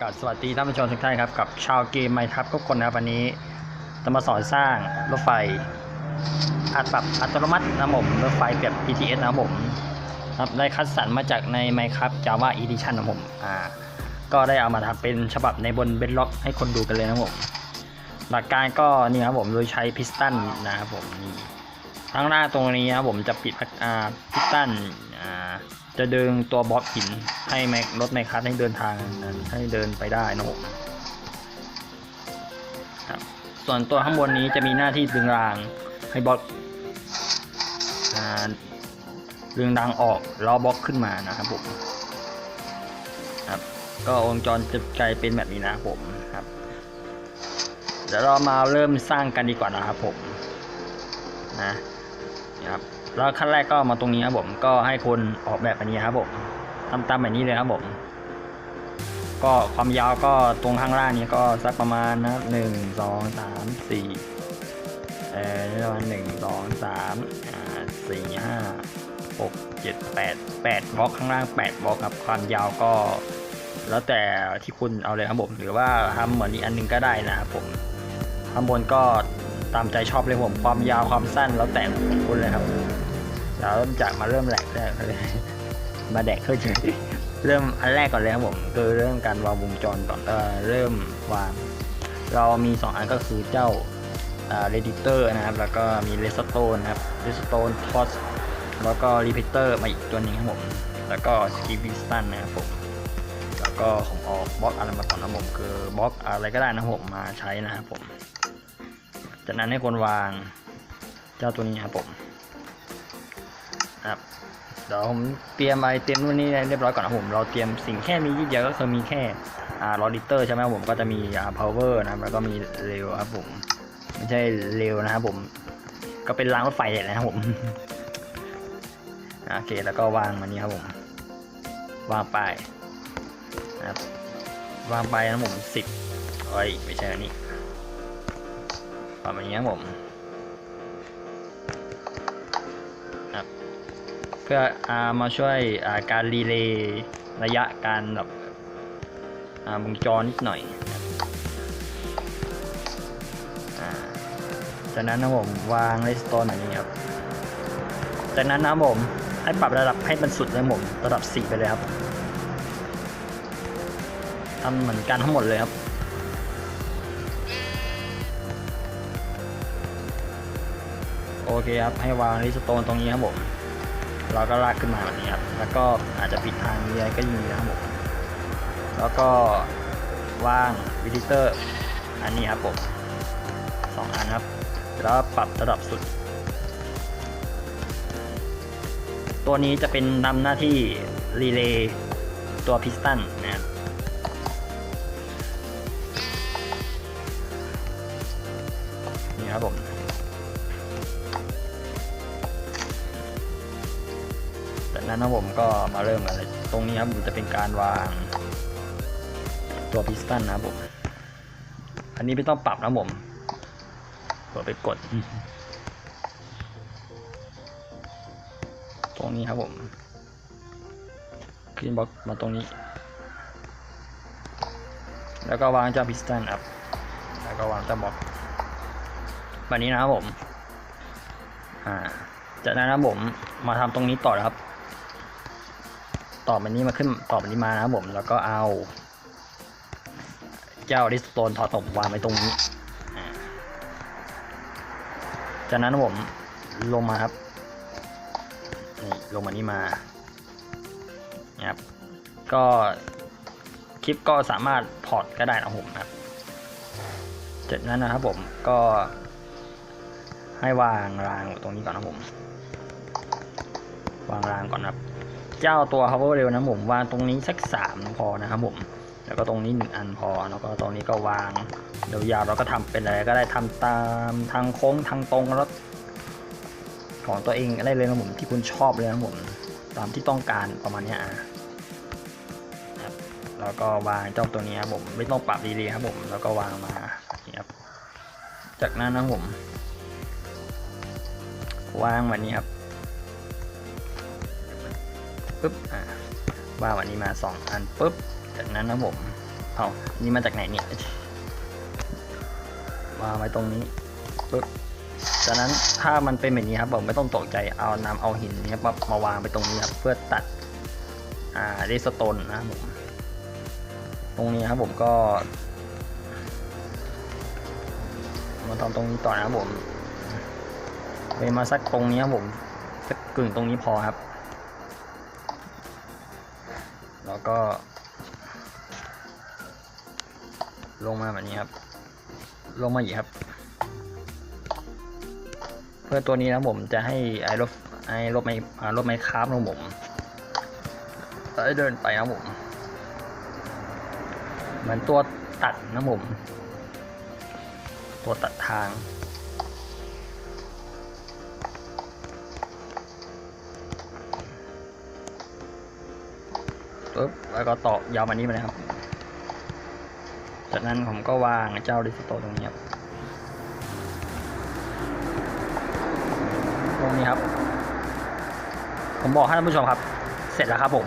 กาบสวัสดีท่านผู้ชมทุกท่านครับกับชาวเกมไมครับทุกคนนะครับวันนี้จะมาสอนสร้างรถไฟอัดปรับอัตโนมัตินะผมรถไฟแบบ BTS นะผมครับได้คัดสรรมาจากใน Minecraft Java Edition นะผมอ่าก็ได้เอามาทำเป็นฉบับในบนเบนล็อกให้คนดูกันเลยนะผมหลักการก็นี่ครับผมโดยใช้พิสตันนะครับผมนี่ข้างหน้าตรงนี้ครับผมจะปิดอ่าพิสตัน จะดึงตัวบล็อกหินให้แม็กรถไมคัสให้เดินทางนั้นให้เดินไปได้นะครับส่วนตัวข้างบนนี้จะมีหน้าที่ดึงรางให้บล็อกดึงรางออกล้อบล็อกขึ้นมานะครับผมครับก็วงจรจะกลายเป็นแบบนี้นะครับผมครับเดี๋ยวเรามาเริ่มสร้างกันดีกว่านะครับผมนะครับ แล้วขั้นแรกก็มาตรงนี้ครับผมก็ให้คนออกแบบอันนี้ครับผมทำตามแบบนี้เลยครับผมก็ความยาวก็ตรงข้างล่างนี้ก็สักประมาณนะหนึ่งสองสามสี่เออประมาณหนึ่งสองสามอ่าสี่ห้าหกเจ็ดแปดแปดบล็อกข้างล่างแปดบล็อกครับความยาวก็ แล้วแต่ที่คุณเอาเลยครับผมหรือว่าทำเหมือนอีกอันนึงก็ได้นะครับผมข้างบนก็ตามใจชอบเลยผมความยาวความสั้นแล้วแต่คุณเลยครับ เราเริ่มจากมาเริ่มแหลกแรกเลยมาแดกขึ้นเริ่มอันแรกก่อนเลยครับผมคือเริ่มการวางวงจรก่อนเออเริ่มวางเรามี 2 อันก็คือเจ้าเรดิเตอร์นะครับ แล้วก็มีเลสโตนนะครับเลสโตนทอสแล้วก็รีพิเตอร์มาอีกตัวหนึงครับผมแล้วก็สกีบิสตันนะครับผมแล้วก็ผมเอาบล็อกอะไรมาก่อนนะผมคือบล็อกอะไรก็ได้นะผมมาใช้นะครับผม จากนั้นให้คนวางเจ้าตัวนี้ครับผม ครับเดี๋ยวผมเตรียมไอเตรียมนู่นนี่เรียบร้อยก่อนนะผม เราเตรียมสิ่งแค่มีนิดเดียวก็คือมีแค่อ่าลอดิเตอร์ใช่ไหมครับผมก็จะมีอ่า power นะครับแล้วก็มีเร็วครับผมไม่ใช่เร็วนะครับผม ก็เป็นรางรถไฟเลยนะครับผมโอเคแล้วก็วางมันนี้ครับผมวางไปนะครับวางไปนะผมสิบเอ้ยไม่ใช่อันนี้วางแบบนี้ครับผม พื่ออามาช่วยการรีเลย์ระยะการแบบวงจรนิดหน่อยจากนั้นนะผมวางเลสโตนแบบนี้ครับจากนั้นนะผมให้ปรับระดับให้มันสุดเลยผมระดับ 4 ไปเลยครับทำเหมือนกันทั้งหมดเลยครับโอเคครับ ให้วางลิสโตนตรงนี้ครับผม เราก็ลากขึ้นมาแบบนี้ครับ แล้วก็อาจจะปิดทางนี้ก็ยิงนะครับผมแล้วก็ว่างวิดิเตอร์ อันนี้ครับผมสองอันครับ แล้วปรับระดับสุด ตัวนี้จะเป็นนำหน้าที่รีเลย์ตัวพิสตันนะครับ นั้นนะผมก็มาเริ่มกันเลยตรงนี้ครับผมจะเป็นการวางตัวพิสตันนะครับผม อันนี้ไม่ต้องปรับนะผมเปิดไปกด ตรงนี้ครับผมขึ้นบล็อกมาตรงนี้ แล้วก็วางเจ้าพิสตันครับ แล้วก็วางเจ้าบล็อกแบบนี้นะครับผม อ่าจากนั้นนะครับผมมาทำตรงนี้ต่อนะครับ ต่อไปนี้มาขึ้นต่อไปนี้มานะครับผมแล้วก็เอา เจ้าดิสโตนถอดตกวางไว้ตรงนี้จากนั้นผมลงมาครับนี่ลงมานี่มานะครับก็คลิปก็สามารถพอร์ตก็ได้นะผมนะครับจากนั้นนะครับผมก็ให้วางรางตรงนี้ก่อนนะผม วางรางก่อนครับ เจ้าตัว power rail นะผมวางตรงนี้สักสามพอนะครับผมแล้วก็ตรงนี้หนึ่งอันพอแล้วก็ตรงนี้ก็วางเดี่ยวยาวเราก็ทำเป็นอะไรก็ได้ทำตามทางโค้งทางตรงแล้วของตัวเองได้เลยนะผมที่คุณชอบเลยนะผมตามที่ต้องการประมาณนี้อะแล้วก็วางเจ้าตัวนี้ครับผมไม่ต้องปรับดีๆครับผมแล้วก็วางมาครับจากนั้นนะผมวางแบบนี้ครับ ปุ๊บอ่าวางวันนี้มา 2 อันปุ๊บจากนั้นนะผมเอานี่มาจากไหนเนี่ยวางไว้ตรงนี้ปึ๊บจากนั้นถ้ามันเป็นแบบนี้ครับผมไม่ต้องตกใจเอานำเอาหินนี้มามาวางไปตรงนี้ครับเพื่อตัดอ่าเรสโตนนะครับผมตรงนี้ครับผมก็มาทำตรงนี้ต่อนะครับผมไปมาสักตรงนี้ครับผมสักกึ่งตรงนี้พอครับ แล้วก็ ลงมาแบบนี้ครับ ลงมาอีกครับ เพื่อตัวนี้นะผมจะให้ไอ้รถไอ้รถไม้รถไม้คราฟของผมได้เดินไปนะผมเหมือนตัวตัดนะผม ตัวตัดทาง ปุ๊บแล้วก็ต่อยาวมานี้ไปเลยครับ จากนั้นผมก็วางเจ้าดิสโตตรงนี้ครับตรงนี้ครับ ผมบอกให้ท่านผู้ชมครับ เสร็จแล้วครับผม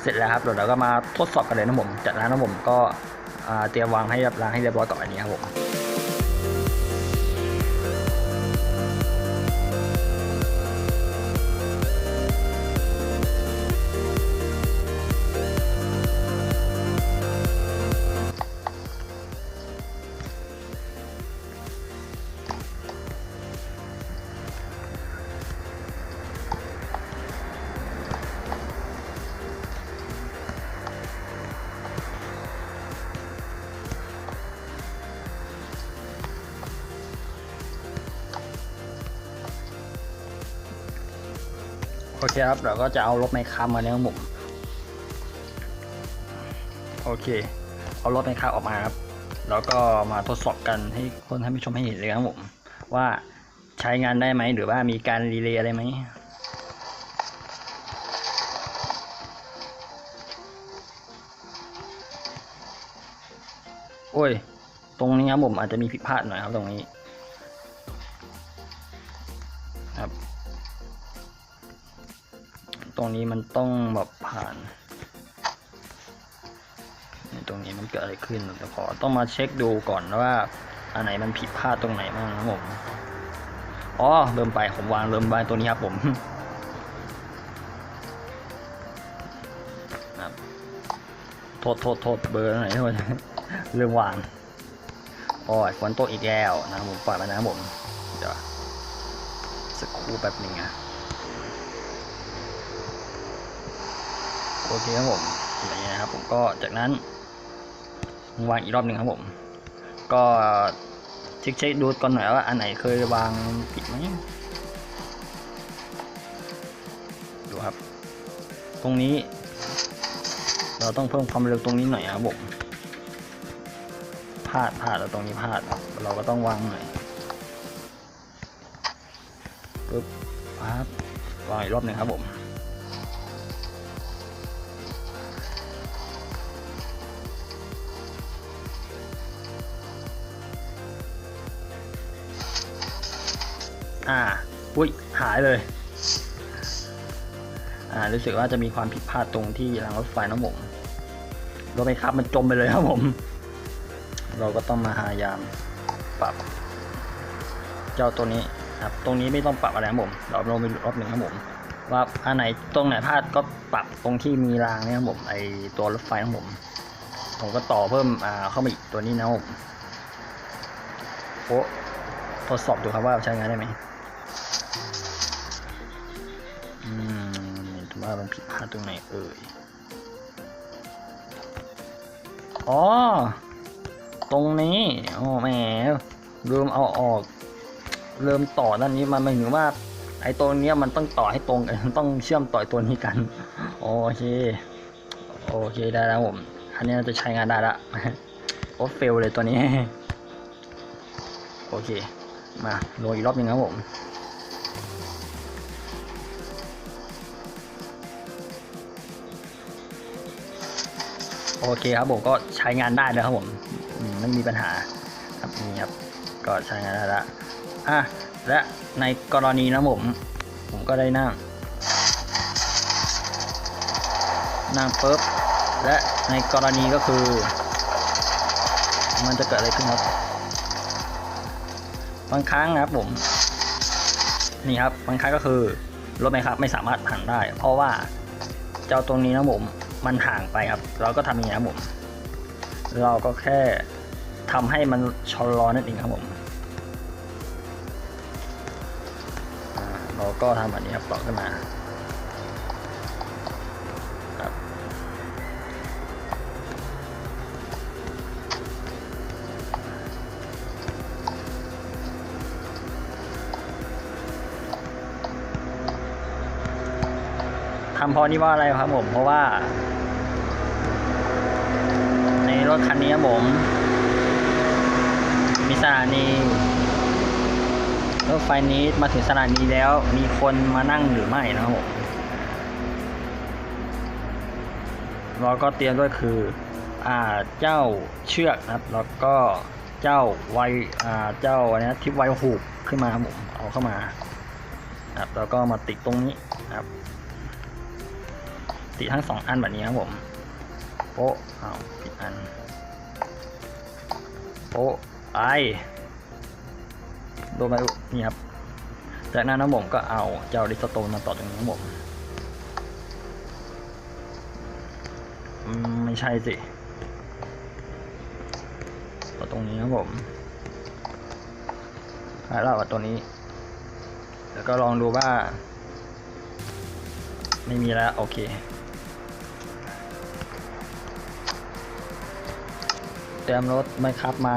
เสร็จแล้วครับเดี๋ยวเราก็มาทดสอบกันเลยนะผมจากนั้นนะผมก็เตรียมวางให้เรียบร้อยให้เรียบร้อยก่อนอันนี้ครับผม โอเคครับเราก็จะเอารถไมค้ำมาเนี่ยครับผมโอเค เอารถไมค้ำออกมาครับ แล้วก็มาทดสอบกันให้คนท่านผู้ชมให้เห็นเลยครับผมว่าใช้งานได้ไหมหรือว่ามีการรีเลย์อะไรไหมโอ้ย ตรงนี้ครับผมอาจจะมีผิดพลาดหน่อยครับตรงนี้ ครับ ตรงนี้มันต้องแบบผ่านตรงนี้มันเกิดอะไรขึ้นเดี๋ยวขอต้องมาเช็คดูก่อนว่าอันไหนมันผิดพลาดตรงไหนบ้างนะผมอ๋อเริ่มไปผมวางเริ่มไปตัวนี้ครับผมครับโทษโทษโทษเบอร์ไหนโทษเริ่มวางโอ้ยฝนตกอีกแล้วนะครับผมปล่อยมานะครับผมเดี๋ยวสักครู่แป๊บหนึ่งนะ โอเคครับผมอย่างนี้นะครับผมก็จากนั้นวางอีกรอบหนึ่งครับผม ก็เช็คเช็คดูก่อนหน่อยว่าอันไหนเคยวางผิดไหมดูครับ ตรงนี้ เราต้องเพิ่มความเร็วตรงนี้หน่อยครับผมพลาดพลาดแล้วตรงนี้พลาดเราก็ต้องวางหน่อยปึ๊บปั๊บวางอีกรอบหนึ่งครับผม อ่าอุ้ยหายเลย อ่ารู้สึกว่าจะมีความผิดพลาดตรงที่รางรถไฟน้องผมรถไฟครับมันจมไปเลยครับผม เราก็ต้องมาหายามปรับ เจ้าตัวนี้ครับ ตรงนี้ไม่ต้องปรับอะไรครับผมเราลงไปรอบหนึ่งครับผม ว่าอันไหนตรงไหนพลาดก็ปรับตรงที่มีรางเนี่ยครับผมไอตัวรถไฟของผม ผมก็ต่อเพิ่มอ่าเข้ามาอีกตัวนี้นะครับผมโอ้ทดสอบดูครับว่าใช้งานได้ไหม อืมว่ามันผิดพลาดตรงไหนเอ่ย อ๋อ ตรงนี้ โอ้แหมลืมเอาออก เริ่มต่อด้านนี้มันหมายถึงว่า ไอ้ตัวเนี้ยมันต้องต่อให้ตรงกันต้องเชื่อมต่อตัวนี้กัน โอเค โอเคได้แล้วผม อันนี้น่าจะใช้งานได้ละโอ้เฟลเลยตัวนี้ โอเค มาลงอีกรอบหนึงครับผม โอเคครับผมก็ใช้งานได้เลยครับผมอืมไม่มีปัญหาครับนี่ครับ ก็ใช้งานได้ละอะและในกรณีนะผม ผมก็ได้นั่ง นั่งปุ๊บและในกรณีก็คือ มันจะเกิดอะไรขึ้นครับ บางครั้งนะครับผม นี่ครับบางครั้งก็คือรถไหมครับไม่สามารถผ่านได้ เพราะว่าเจ้าตรงนี้นะผม มันห่างไปครับ เราก็ทำอย่างนี้ครับผมเราก็แค่ทำให้มันชะลอนั่นเองครับผมเราก็ทำแบบนี้ครับต่อขึ้นมาำเพราะนี่ว่าอะไรครับผม เพราะว่า ในรถคันนี้ครับผม มีสถานีรถไฟนี้มาถึงสถานีแล้ว มีคนมานั่งหรือไม่นะครับผมเราก็เตรียมด้วยคือ อ่าเจ้าเชือกนะครับ แล้วก็เจ้าไวอ่าเจ้าอะไรนะทิปไวหูกขึ้นมาครับผมเอาเข้ามาครับแล้วก็มาติดตรงนี้ครับ ติดทั้งสองอันแบบนี้ครับผมโป๊ะเอาผิดอันโอ้ไอโดนไปนี่ครับจากนั้นนะผมก็เอาเจ้าดิสโตนมาต่อตรงนี้ครับผมไม่ใช่สิต่อตรงนี้ครับผมแล้วเรากับตัวนี้ แล้วก็ลองดูว่า ไม่มีแล้ว โอเค เตรียมรถไม่ครับมา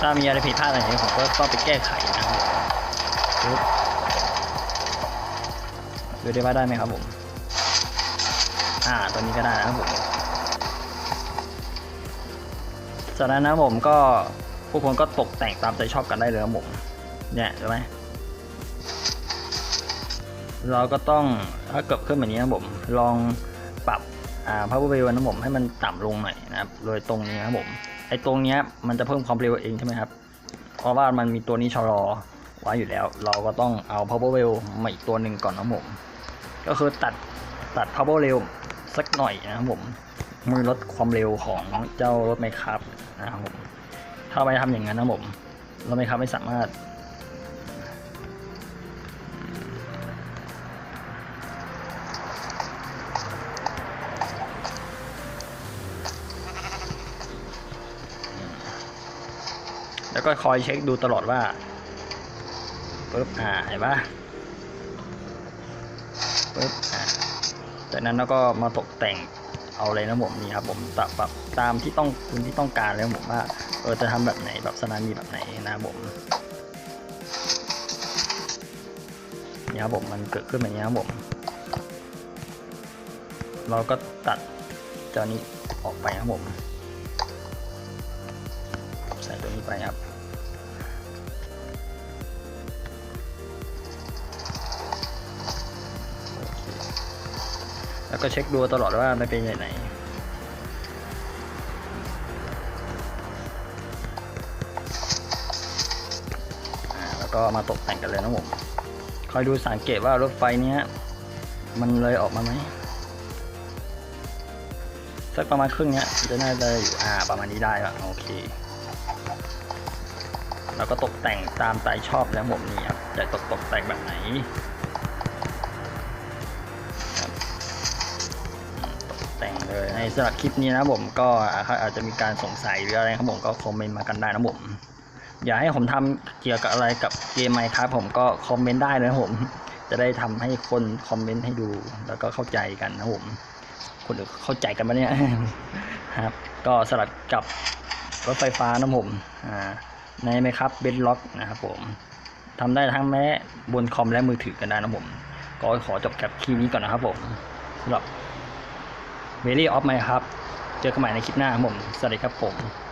ถ้ามีอะไรผิดพลาดอะไรอย่างนี้ผมก็ต้องไปแก้ไขนะครับดูได้ว่าได้ไหมครับผม อ่า ตัวนี้ก็ได้นะครับผมจากนั้นนะผมก็ วกคนก็ตกแต่งตามใจชอบกันได้เลยครับผมเนี่ยใช่ไหมเราก็ต้องถ้าเกิดขึ้นแบบนี้นะผมลองปรับอ่าพาวเวอร์เวลนะผมให้มันต่ำลงหน่อยนะครับโดยตรงนี้ครับผมไอ้ตรงเนี้ยมันจะเพิ่มความเร็วเองใช่ไหมครับ เพราะว่ามันมีตัวนี้ชะลอไว้อยู่แล้ว เราก็ต้องเอา power rail มาอีกตัวหนึ่งก่อนนะผม ก็คือตัดตัด power rail สักหน่อยนะครับผมมือลดความเร็วของเจ้ารถไมครับนะครับผม ถ้าไม่ทำอย่างนั้นนะผมรถไมครับไม่สามารถ แล้วก็คอยเช็คดูตลอดว่าปึ๊บอ่าเห็นปะปึ๊บอ่าจากนั้นเราก็มาตกแต่งเอาเลยนะผมนี่ครับผมปรับปรับตามที่ต้องคุณที่ต้องการแล้วผมว่า เออจะทำแบบไหนแบบสถานีแบบไหนนะผมนี่ครับผมมันเกิดขึ้นแบบนี้ครับผม เราก็ตัดจ้านี้ออกไปครับผม ใส่ตัวนี้ไปครับแล้วก็เช็คดูตลอดว่ามันเป็นยังไง ก็มาตกแต่งกันเลยนะผมคอยดูสังเกตว่ารถไฟเนี้ยมันเลยออกมาไหมสักประมาณครึ่งเนี้ยจะน่าจะอยู่อ่าประมาณนี้ได้ละโอเคแล้วก็ตกแต่งตามใจชอบแล้วผมนี่ครับอยากตกตกแต่งแบบไหนตกแต่งเลยในสำหรับคลิปนี้นะผมก็อาจจะมีการสงสัยหรืออะไรครับผมก็คอมเมนต์มากันได้นะผม อยากให้ผมทำเกี่ยวกับอะไรกับเกมไหมครับผมก็คอมเมนต์ได้นะผม จะได้ทำให้คนคอมเมนต์ให้ดู แล้วก็เข้าใจกันนะผม คนเข้าใจกันปะเนี่ยครับ ก็สลับกับรถไฟฟ้านะผมอ่าในไหมครับเบนล็อกนะครับผมทำได้ทั้งแม้บนคอมและมือถือกันได้นะผม ก็ขอจบแคปคลิปนี้ก่อนนะครับผมสำหรับ v e r y of my ครับ เจอกันใหม่ในคลิปหน้าครับผม สวัสดีครับผม